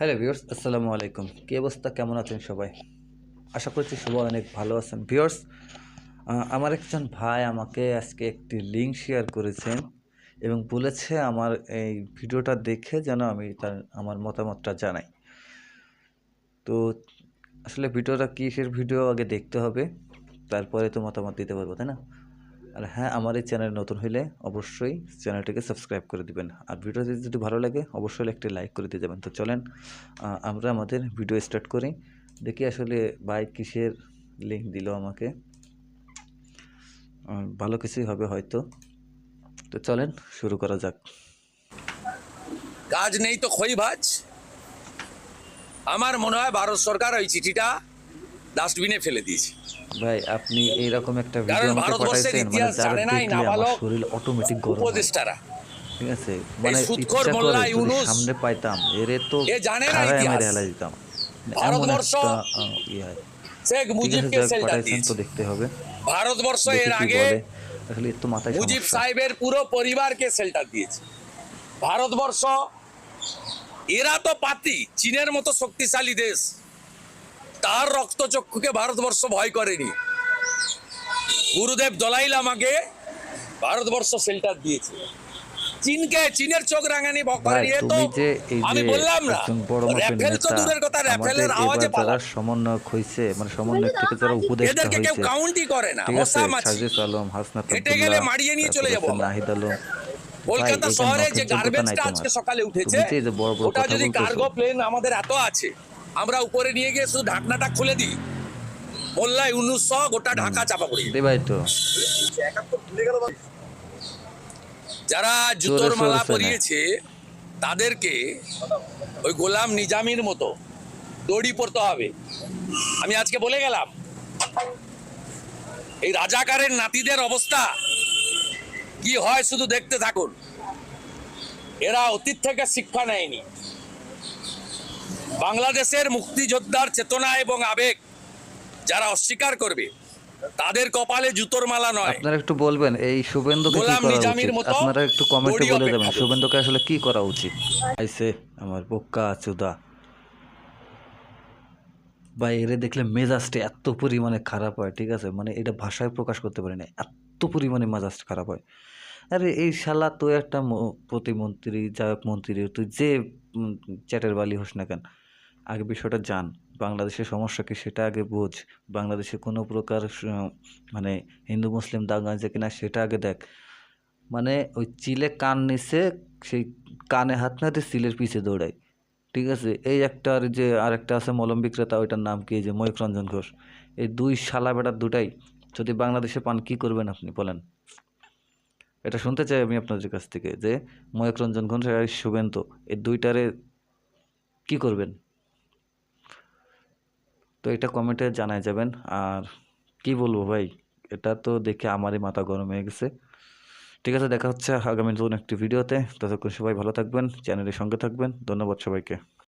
Hello viewers, আসসালামু আলাইকুম। কী অবস্থা? কেমন আছেন সবাই? আশা করছি সবাই অনেক ভালো আছেন। ভিউয়ার্স আমার একজন ভাই আমাকে আজকে একটি লিঙ্ক শেয়ার করেছেন এবং বলেছে আমার এই ভিডিওটা দেখে যেন আমি তার, আমার মতামতটা জানাই। তো আসলে ভিডিওটা কিসের ভিডিও? আগে দেখতে হবে, তারপরে তো মতামত দিতে পারব, তাই না? আর হ্যাঁ আমার এই চ্যানেল নতুন হলে অবশ্যই চ্যানেলটিকে সাবস্ক্রাইব করে দিবেন। আর ভিডিওটি যদি ভালো লাগে, অবশ্যই একটি লাইক করে দিয়ে যাবেন। তো চলেন আমরা আমাদের ভিডিও স্টার্ট করি। দেখি আসলে ভাই কিসের লিঙ্ক দিল আমাকে। ভালো কিছুই হবে হয়তো। তো চলেন, শুরু করা যাক। কাজ নেই তো খই ভাজ। আমার মনে হয় ভারত সরকার ওই চিঠিটা ডাস্টবিনে ফেলে দিয়েছে। ভাই আপনি এইরকম একটা ভিডিও আমাকে পাঠাইছেন মানে যারা দেখলে আমার শরীর অটোমেটিক গরম উপদেষ্টারা। ঠিক আছে? মানে ইচ্ছা করে যদি সামনে পাইতাম এরে তো এ জানে না ইতিহাস। মেরে হেলা দিতাম। মানে এমন ভারতবর্ষ একটা ইয়ে হয়। শেখ মুজিবকে সেলটা পাঠাইছেন তো দেখতে হবে। ভারতবর্ষ এর আগে এর তো মাথায় মুজিব সাহেবের পুরো পরিবারকে সেল্টার দিয়েছে। ভারতবর্ষ এরা তো পাতি চীনের মতো শক্তিশালী দেশ। তার রক্তচক্ষুকে ভারতবর্ষ ভয় করেনি। গুরুদেব দলাই লামাকে ভারতবর্ষ সেল্টার দিয়েছে। চীনকে চীনের চোখ রাঙানি তো আমি বললাম না তো দূরের কথা এবার আওয়াজে সমন্বয়ক হয়েছে মানে সমন্বয়ক থেকে যারা উপদেষ্টা এদেরকে কেউ কাউন্টই করে না ঠিক আছে সাজিদ আলম হাসনাত গেলে মাড়িয়ে নিয়ে চলে যাব। নাহিদ আলম। কলকাতা শহরে যে গার্বেজটা আজকে সকালে উঠেছে তুমি যে বড় বড় ওটা যদি কার্গো প্লেন আমাদের এত আছে আমরা উপরে নিয়ে গিয়ে শুধু ঢাকনাটা খুলে দিই। মোল্লাই উনিশশো গোটা ঢাকা চাপা পড়ি। দে ভাই তো। যারা জুতোর মালা। পরিয়েছে তাদেরকে ওই গোলাম নিজামির মতো দড়ি পড়তে হবে। আমি আজকে বলে গেলাম এই রাজাকারের নাতিদের অবস্থা কি হয় শুধু দেখতে থাকুন। এরা অতীত থেকে শিক্ষা নেয়নি। বাংলাদেশের মুক্তিযোদ্ধার চেতনা এবং আবেগ যারা অস্বীকার করবে তাদের কপালে জুতোর মালা নয়। আপনারা একটু বলবেন এই শুভেন্দুকে কি করা উচিত? আপনারা একটু কমেন্টে বলে দেবেন শুভেন্দুকে আসলে কি করা উচিত? আইসে আমার বোকা চুদা। বা এরে দেখলে মেজাজটা এত পরিমাণে খারাপ হয় ঠিক আছে? মানে এটা ভাষায় প্রকাশ করতে পারি না এত পরিমাণে মেজাজ খারাপ হয়। আরে এই শালা তুই একটা প্রতিমন্ত্রী, যায়ক মন্ত্রী, তুই যে চ্যাটের বালি হোস না কেন, আগে বিষয়টা জান, বাংলাদেশের সমস্যা কি সেটা আগে বোঝ, বাংলাদেশে কোনো প্রকার মানে হিন্দু, মুসলিম দাঙ্গা আছে কিনা সেটা আগে দেখ মানে ওই চিলে কান নিচে, সেই কানে হাত না দিয়ে চিলের পিছে দৌড়ায়, ঠিক আছে? এই একটা আর যে, আরেকটা আছে মলম বিক্রেতা, ওইটার নাম কি যে ময়ূক রঞ্জন ঘোষ, এই দুই শালা বেটার দুটাই, যদি বাংলাদেশে পান কি করবেন আপনি বলেন? এটা শুনতে চাই আমি আপনাদের কাছ থেকে যে ময়ূক রঞ্জন ঘোষ আর এই শুভেন্দু এই দুইটারে কি করবেন? তো এটা কমেন্টে জানাই যাবেন। আর কি বলব ভাই, এটা তো দেখে আমারই মাথা গরম হয়ে গেছে। ঠিক আছে, দেখা হচ্ছে আগামী নতুন একটি ভিডিওতে। ততক্ষণ সবাই ভালো থাকবেন, চ্যানেলের সঙ্গে থাকবেন। ধন্যবাদ সবাইকে।